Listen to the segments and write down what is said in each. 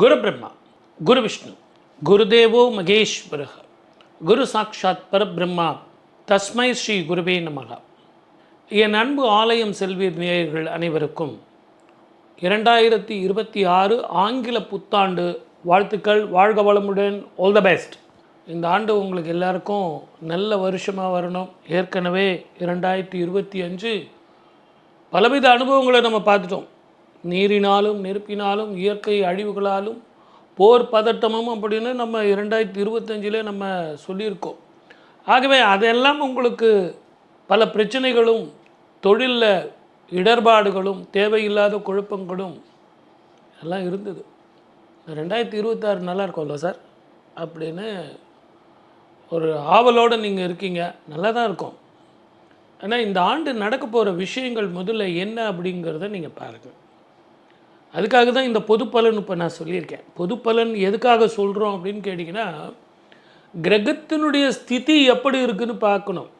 குரு பிரம்மா குரு விஷ்ணு குருதேவோ மகேஸ்வர குரு சாட்சாத் பரபிரம்மா தஸ்மை ஸ்ரீ குருவே நமகா என் அன்பு ஆலயம் செல்வீர் நேயர்கள் அனைவருக்கும் இரண்டாயிரத்தி இருபத்தி ஆறு ஆங்கில புத்தாண்டு வாழ்த்துக்கள் வாழ்க வளமுடன் ஆல் த பெஸ்ட் இந்த ஆண்டு உங்களுக்கு எல்லாருக்கும் நல்ல வருஷமாக வரணும். ஏற்கனவே இரண்டாயிரத்தி இருபத்தி அஞ்சு பலவித அனுபவங்களை நம்ம பார்த்துட்டோம். நீரினாலும் நெருப்பினாலும் இயற்கை அழிவுகளாலும் போர் பதட்டமும் அப்படின்னு நம்ம இரண்டாயிரத்தி இருபத்தஞ்சிலே நம்ம சொல்லியிருக்கோம். ஆகவே அதெல்லாம் உங்களுக்கு பல பிரச்சனைகளும் தொழிலில் இடர்பாடுகளும் தேவையில்லாத குழப்பங்களும் எல்லாம் இருந்தது. ரெண்டாயிரத்தி இருபத்தாறு நல்லா இருக்கும்ல சார்? அப்படின்னு ஒரு ஆவலோடு நீங்கள் இருக்கீங்க. நல்லா தான் இருக்கும். ஆனால் இந்த ஆண்டு நடக்க போகிற விஷயங்கள் முதல்ல என்ன அப்படிங்கிறத நீங்கள் பாருங்கள் அதுக்காக தான் இந்த பொது பலன் இப்போ நான் சொல்லியிருக்கேன். பொது பலன் எதுக்காக சொல்கிறோம் அப்படின்னு கேட்டிங்கன்னா கிரகத்தினுடைய ஸ்திதி எப்படி இருக்குன்னு பார்க்கணும்.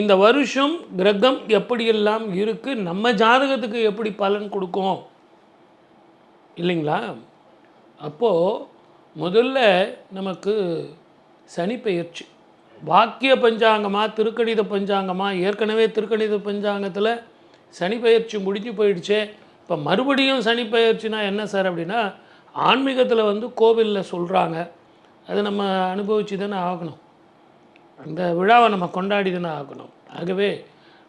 இந்த வருஷம் கிரகம் எப்படியெல்லாம் இருக்குது நம்ம ஜாதகத்துக்கு எப்படி பலன் கொடுக்கும்? இல்லைங்களா? அப்போது முதல்ல நமக்கு சனி பெயர்ச்சி. வாக்கிய பஞ்சாங்கமாக திருக்கணித பஞ்சாங்கமாக ஏற்கனவே திருக்கணித பஞ்சாங்கத்தில் சனி பெயர்ச்சி முடிஞ்சு போயிடுச்சே. இப்போ மறுபடியும் சனி என்ன சார் அப்படின்னா ஆன்மீகத்தில் வந்து கோவிலில் சொல்கிறாங்க அது நம்ம அனுபவிச்சு தானே ஆகணும். அந்த விழாவை நம்ம கொண்டாடி தானே ஆகணும். ஆகவே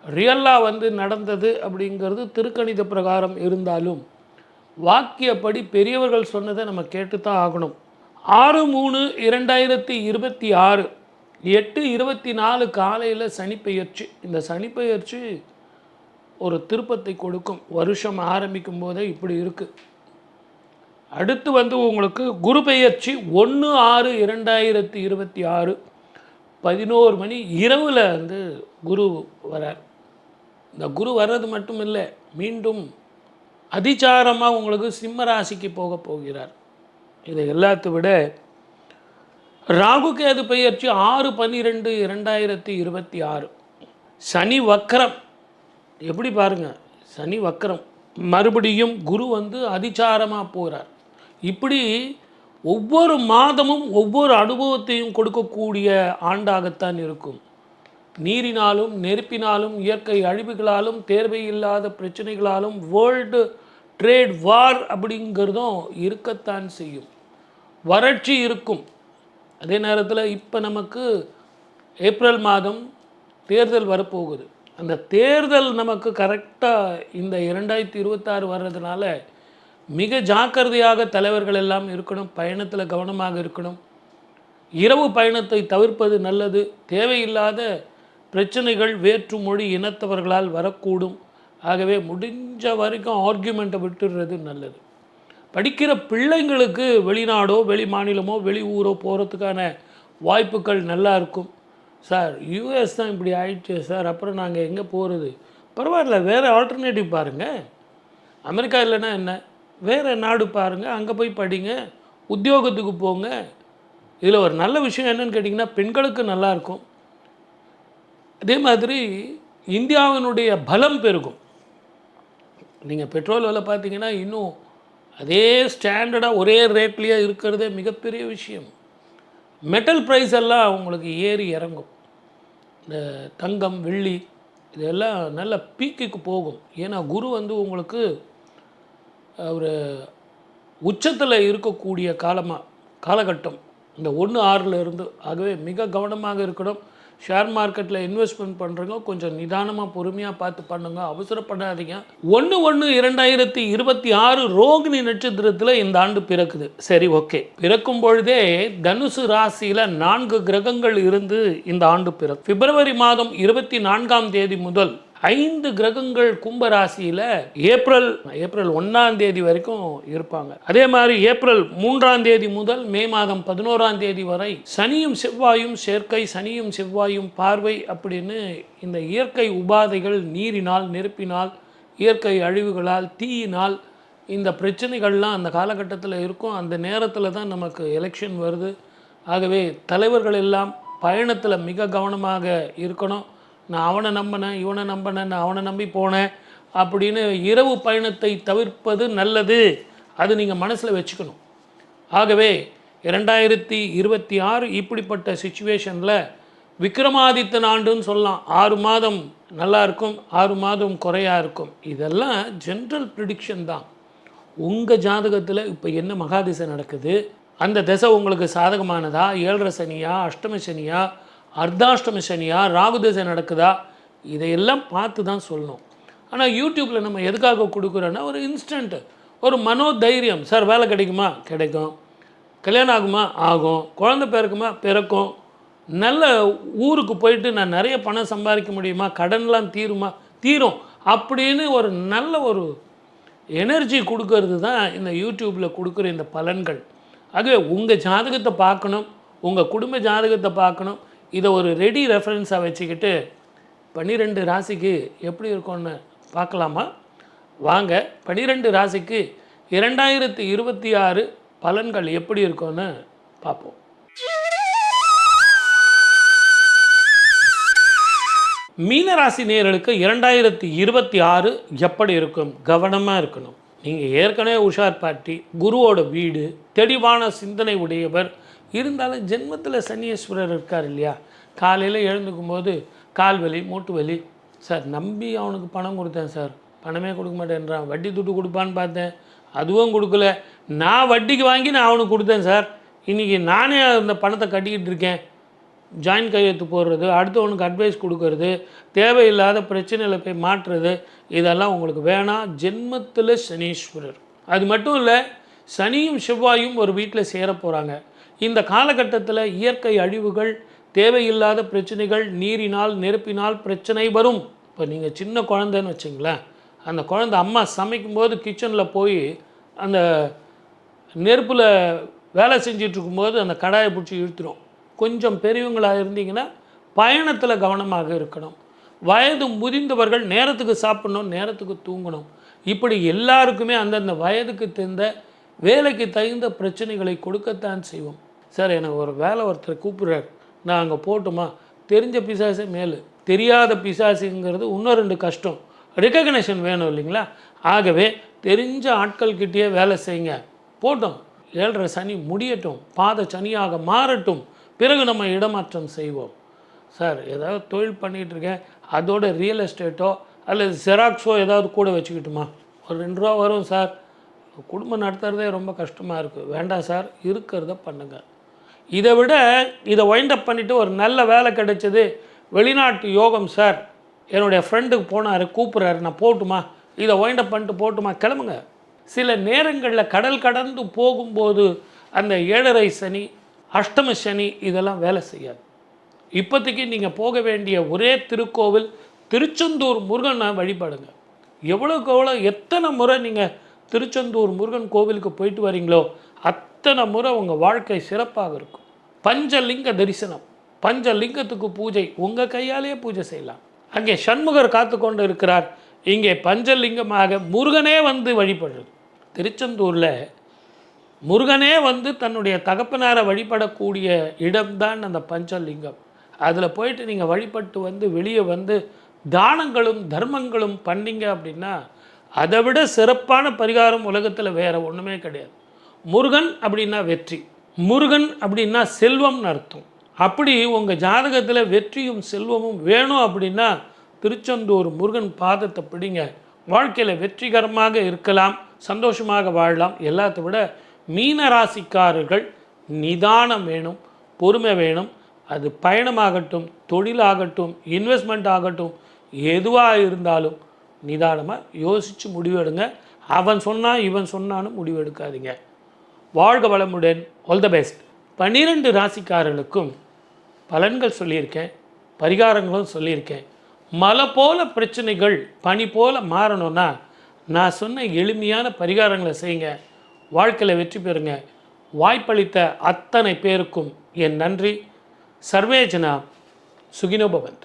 ரியலாக வந்து நடந்தது அப்படிங்கிறது திருக்கணித பிரகாரம் இருந்தாலும் வாக்கியப்படி பெரியவர்கள் சொன்னதை நம்ம கேட்டு தான் ஆகணும். ஆறு மூணு இரண்டாயிரத்தி இருபத்தி ஆறு எட்டு இருபத்தி நாலு காலையில் சனிப்பெயர்ச்சி இந்த சனிப்பெயர்ச்சி ஒரு திருப்பத்தை கொடுக்கும். வருஷம் ஆரம்பிக்கும் போதே இப்படி இருக்குது அடுத்து வந்து உங்களுக்கு குரு பெயர்ச்சி ஒன்று ஆறு இரண்டாயிரத்தி இருபத்தி ஆறு பதினோரு மணி இரவில் வந்து குரு வரார். இந்த குரு வர்றது மட்டும் இல்லை மீண்டும் அதிச்சாரமாக உங்களுக்கு சிம்ம ராசிக்கு போக போகிறார். இதை எல்லாத்தை விட ராகு கேது பெயர்ச்சி ஆறு பன்னிரெண்டு இரண்டாயிரத்தி இருபத்தி ஆறு. சனி வக்கரம் எப்படி பாருங்கள் சனி வக்கரம். மறுபடியும் குரு வந்து அதிச்சாரமாக போகிறார் இப்படி ஒவ்வொரு மாதமும் ஒவ்வொரு அனுபவத்தையும் கொடுக்கக்கூடிய ஆண்டாகத்தான் இருக்கும். நீரினாலும் நெருப்பினாலும் இயற்கை அழிவுகளாலும் தேர்வை இல்லாத பிரச்சனைகளாலும் வேர்ல்டு ட்ரேட் வார் அப்படிங்கிறதும் இருக்கத்தான் செய்யும். வறட்சி இருக்கும். அதே நேரத்தில் இப்போ நமக்கு ஏப்ரல் மாதம் தேர்தல் வரப்போகுது. அந்த தேர்தல் நமக்கு கரெக்டாக இந்த இரண்டாயிரத்தி இருபத்தாறு வர்றதுனால மிக ஜாக்கிரதையாக தலைவர்கள் எல்லாம் இருக்கணும் பயணத்தில் கவனமாக இருக்கணும். இரவு பயணத்தை தவிர்ப்பது நல்லது. தேவையில்லாத பிரச்சனைகள் வேற்று மொழி இனத்தவர்களால் வரக்கூடும். ஆகவே முடிஞ்ச வரைக்கும் ஆர்கியூமெண்ட்டை விட்டுடுறது நல்லது. படிக்கிற பிள்ளைங்களுக்கு வெளிநாடோ வெளி மாநிலமோ வெளி ஊரோ போகிறதுக்கான வாய்ப்புகள் நல்லா இருக்கும். சார் யூஎஸ் தான் இப்படி ஆயிடுச்சு சார் அப்புறம் நாங்கள் எங்கே போகிறது பரவாயில்ல வேறு ஆல்டர்னேட்டிவ் பாருங்கள் அமெரிக்கா இல்லைன்னா என்ன? வேறு நாடு பாருங்கள் அங்கே போய் படிங்க உத்தியோகத்துக்கு போங்க. இதில் ஒரு நல்ல விஷயம் என்னன்னு கேட்டிங்கன்னா பெண்களுக்கு நல்லாயிருக்கும் அதே மாதிரி இந்தியாவினுடைய பலம் பெருகும். நீங்கள் பெட்ரோல் விலை பார்த்தீங்கன்னா இன்னும் அதே ஸ்டாண்டர்டாக ஒரே ரேட்லேயே இருக்கிறதே மிகப்பெரிய விஷயம். மெட்டல் ப்ரைஸ் எல்லாம் உங்களுக்கு ஏறி இறங்கும். இந்த தங்கம் வெள்ளி இதெல்லாம் நல்ல பீக்குக்கு போகும். ஏன்னா குரு வந்து உங்களுக்கு ஒரு உச்சத்தில் இருக்கக்கூடிய காலமாக காலகட்டம். இந்த ஒன்று ஆறில் இருந்து ஆகவே மிக கவனமாக இருக்கணும். ஷேர் மார்க்கெட்டில் இன்வெஸ்ட்மெண்ட் பண்ணுறவங்க கொஞ்சம் நிதானமாக பொறுமையாக பார்த்து பண்ணுங்க. அவசரப்படாதீங்க. ஒன்று ஒன்று இரண்டாயிரத்தி இருபத்தி ஆறு ரோகிணி நட்சத்திரத்தில் இந்த ஆண்டு பிறக்குது. சரி ஓகே. பிறக்கும் பொழுதே தனுசு ராசியில் நான்கு கிரகங்கள் இருந்து இந்த ஆண்டு பிறக்கும். பிப்ரவரி மாதம் இருபத்தி நான்காம் தேதி முதல் ஐந்து கிரகங்கள் கும்பராசியில் ஏப்ரல் ஏப்ரல் ஒன்றாம் தேதி வரைக்கும் இருப்பாங்க. அதே மாதிரி ஏப்ரல் மூன்றாம் தேதி முதல் மே மாதம் பதினோராம் தேதி வரை சனியும் செவ்வாயும் சேர்க்கை சனியும் செவ்வாயும் பார்வை அப்படின்னு இந்த இயற்கை உபாதைகள் நீரினால் நெருப்பினால் இயற்கை அழிவுகளால் தீயினால் இந்த பிரச்சனைகள்லாம் அந்த காலகட்டத்தில் இருக்கும். அந்த நேரத்தில் தான் நமக்கு எலெக்ஷன் வருது. ஆகவே தலைவர்கள் எல்லாம் பயணத்தில் மிக கவனமாக இருக்கணும். நான் அவனை நம்பினேன் இவனை நம்பினேன் நான் அவனை நம்பி போனேன் அப்படின்னு இரவு பயணத்தை தவிர்ப்பது நல்லது. அது நீங்கள் மனசில் வச்சுக்கணும். ஆகவே இரண்டாயிரத்தி இருபத்தி ஆறு இப்படிப்பட்ட சுச்சுவேஷனில் விக்ரமாதித்தன் ஆண்டுன்னு சொல்லலாம். ஆறு மாதம் நல்லா இருக்கும் ஆறு மாதம் குறையாக இருக்கும். இதெல்லாம் ஜென்ரல் ப்ரிடிக்ஷன் தான். உங்கள் ஜாதகத்தில் இப்போ என்ன மகாதிசை நடக்குது? அந்த திசை உங்களுக்கு சாதகமானதா? ஏழரை சனியா? அஷ்டம சனியா? அர்த்தாஷ்டமி சனியா ராகுதசை நடக்குதா? இதையெல்லாம் பார்த்து தான் சொல்லணும். ஆனால் யூடியூப்பில் நம்ம எதுக்காக கொடுக்குறோன்னா ஒரு இன்ஸ்டண்ட்டு ஒரு மனோதைரியம். சார் வேலை கிடைக்குமா? கிடைக்கும். கல்யாணம் ஆகுமா? ஆகும். குழந்தை பிறக்குமா? பிறக்கும். நல்ல ஊருக்கு போயிட்டு நான் நிறைய பணம் சம்பாதிக்க முடியுமா? கடன்லாம் தீருமா? தீரும். அப்படின்னு ஒரு நல்ல ஒரு எனர்ஜி கொடுக்கறது தான் இந்த யூடியூப்பில் கொடுக்குற இந்த பலன்கள். ஆகவே உங்கள் ஜாதகத்தை பார்க்கணும். உங்கள் குடும்ப ஜாதகத்தை பார்க்கணும். இதை ஒரு ரெடி ரெஃபரன்ஸாக வச்சுக்கிட்டு பன்னிரெண்டு ராசிக்கு எப்படி இருக்கும்னு பார்க்கலாமா? வாங்க பன்னிரெண்டு ராசிக்கு இரண்டாயிரத்தி இருபத்தி ஆறு பலன்கள் எப்படி இருக்கும்னு பார்ப்போம். மீனராசி நேர்களுக்கு இரண்டாயிரத்தி இருபத்தி ஆறு எப்படி இருக்கும்? கவனமாக இருக்கணும். நீங்கள் ஏற்கனவே உஷார் பாட்டி குருவோட வீடு தெளிவான சிந்தனை உடையவர் இருந்தாலும் ஜென்மத்தில் சனீஸ்வரர் இருக்கார் இல்லையா? காலையில் எழுந்துக்கும் போது கால் வலி மூட்டு வலி. சார் நம்பி அவனுக்கு பணம் கொடுத்தேன் சார். பணமே கொடுக்க மாட்டேன்றான். வட்டி துட்டு கொடுப்பான்னு பார்த்தேன். அதுவும் கொடுக்கல. நான் வட்டிக்கு வாங்கி நான் அவனுக்கு கொடுத்தேன் சார். இன்றைக்கி நானே அந்த பணத்தை கட்டிக்கிட்டு இருக்கேன். ஜாயின் கையெழுத்து போடுறது அடுத்தவனுக்கு அட்வைஸ் கொடுக்கறது தேவையில்லாத பிரச்சனையில் போய் மாற்றுறது இதெல்லாம் உங்களுக்கு வேணாம். ஜென்மத்தில் சனீஸ்வரர். அது மட்டும் இல்லை சனியும் செவ்வாயும் ஒரு வீட்டில் சேர போகிறாங்க இந்த காலகட்டத்தில் இயற்கை அழிவுகள் தேவையில்லாத பிரச்சனைகள் நீரினால் நெருப்பினால் பிரச்சனை வரும். இப்போ நீங்கள் சின்ன குழந்தைன்னு வச்சிங்களேன். அந்த குழந்தை அம்மா சமைக்கும்போது கிச்சனில் போய் அந்த நெருப்பில் வேலை செஞ்சிட்ருக்கும்போது அந்த கடாயை பிடிச்சி இழுத்துடும் கொஞ்சம் பெரியவங்களாக இருந்தீங்கன்னா பயணத்தில் கவனமாக இருக்கணும். வயது முதிர்ந்தவர்கள் நேரத்துக்கு சாப்பிடணும் நேரத்துக்கு தூங்கணும். இப்படி எல்லாருக்குமே அந்தந்த வயதுக்கு தெரிந்த வேலைக்கு தகுந்த பிரச்சனைகளை கொடுக்கத்தான் செய்வோம். சார் எனக்கு ஒரு வேலை ஒருத்தர் கூப்பிட்றாரு. நான் அங்கே போட்டுமா? தெரிஞ்ச பிசாசே மேலு. தெரியாத பிசாசுங்கிறது இன்னும் ரெண்டு கஷ்டம். ரெக்கக்னேஷன் வேணும் இல்லைங்களா? ஆகவே தெரிஞ்ச ஆட்கள்கிட்டயே வேலை செய்யுங்க. போட்டோம். ஏழரை சனி முடியட்டும். பாத சனியாக மாறட்டும். பிறகு நம்ம இடமாற்றம் செய்வோம். சார் ஏதாவது தொழில் பண்ணிகிட்ருக்கேன் அதோட ரியல் எஸ்டேட்டோ அல்லது ஜெராக்ஸோ ஏதாவது கூட வச்சுக்கிட்டுமா? ஒரு ரெண்டு ரூபா வரும் சார். குடும்பம் நடத்துகிறதே ரொம்ப கஷ்டமாக இருக்குது வேண்டாம் சார் இருக்கிறத பண்ணுங்கள் இதை விட இதை வைண்ட் பண்ணிவிட்டு ஒரு நல்ல வேலை கிடைச்சது. வெளிநாட்டு யோகம் சார் என்னுடைய ஃப்ரெண்டுக்கு போனார் கூப்பிட்றாரு நான் போட்டுமா? இதை ஒயிண்டப் பண்ணிட்டு போட்டுமா? கிளம்புங்க. சில நேரங்களில் கடல் கடந்து போகும்போது அந்த ஏழரை சனி அஷ்டம சனி இதெல்லாம் வேலை செய்யாது. இப்போதைக்கு நீங்கள் போக வேண்டிய ஒரே திருக்கோவில் திருச்செந்தூர் முருகனை வழிபாடுங்க. எவ்வளோக்கு எவ்வளோ எத்தனை முறை நீங்கள் திருச்செந்தூர் முருகன் கோவிலுக்கு போயிட்டு வரீங்களோ அத்தனை முறை உங்கள் வாழ்க்கை சிறப்பாக இருக்கும். பஞ்சலிங்க தரிசனம் பஞ்சலிங்கத்துக்கு பூஜை உங்கள் கையாலேயே பூஜை செய்யலாம். அங்கே சண்முகர் காத்து கொண்டு இருக்கிறார். இங்கே பஞ்சலிங்கமாக முருகனே வந்து வழிபடுறது. திருச்செந்தூரில் முருகனே வந்து தன்னுடைய தகப்பனாரை வழிபடக்கூடிய இடம்தான் அந்த பஞ்சலிங்கம். அதில் போயிட்டு நீங்கள் வழிபட்டு வந்து வெளியே வந்து தானங்களும் தர்மங்களும் பண்ணீங்க அப்படின்னா அதை விட சிறப்பான பரிகாரம் உலகத்தில் வேறு ஒன்றுமே கிடையாது. முருகன் அப்படின்னா வெற்றி. முருகன் அப்படின்னா செல்வம்னு அர்த்தம். அப்படி உங்கள் ஜாதகத்தில் வெற்றியும் செல்வமும் வேணும் அப்படின்னா திருச்செந்தூர் முருகன் பாதத்தை பிடிங்க. வாழ்க்கையில் வெற்றிகரமாக இருக்கலாம் சந்தோஷமாக வாழலாம். எல்லாத்தை விட மீன ராசிக்காரர்கள் நிதானம் வேணும் பொறுமை வேணும். அது பயணமாகட்டும் தொழிலாகட்டும் இன்வெஸ்ட்மெண்ட் ஆகட்டும் எதுவாக இருந்தாலும் நிதானமாக யோசித்து முடிவெடுங்க. அவன் சொன்னான் இவன் சொன்னான்னு முடிவெடுக்காதீங்க. வாழ்க வளமுடன். ஆல் த பெஸ்ட் பன்னிரெண்டு ராசிக்காரர்களுக்கும் பலன்கள் சொல்லியிருக்கேன். பரிகாரங்களும் சொல்லியிருக்கேன். மலை போல பிரச்சனைகள் பனி போல மாறணும்னா நான் சொன்ன எளிமையான பரிகாரங்களை செய்யுங்க. வாழ்க்கையில் வெற்றி பெறுங்க. வாய்ப்பளித்த அத்தனை பேருக்கும் என் நன்றி. சர்வேஜனா சுகினோபவன்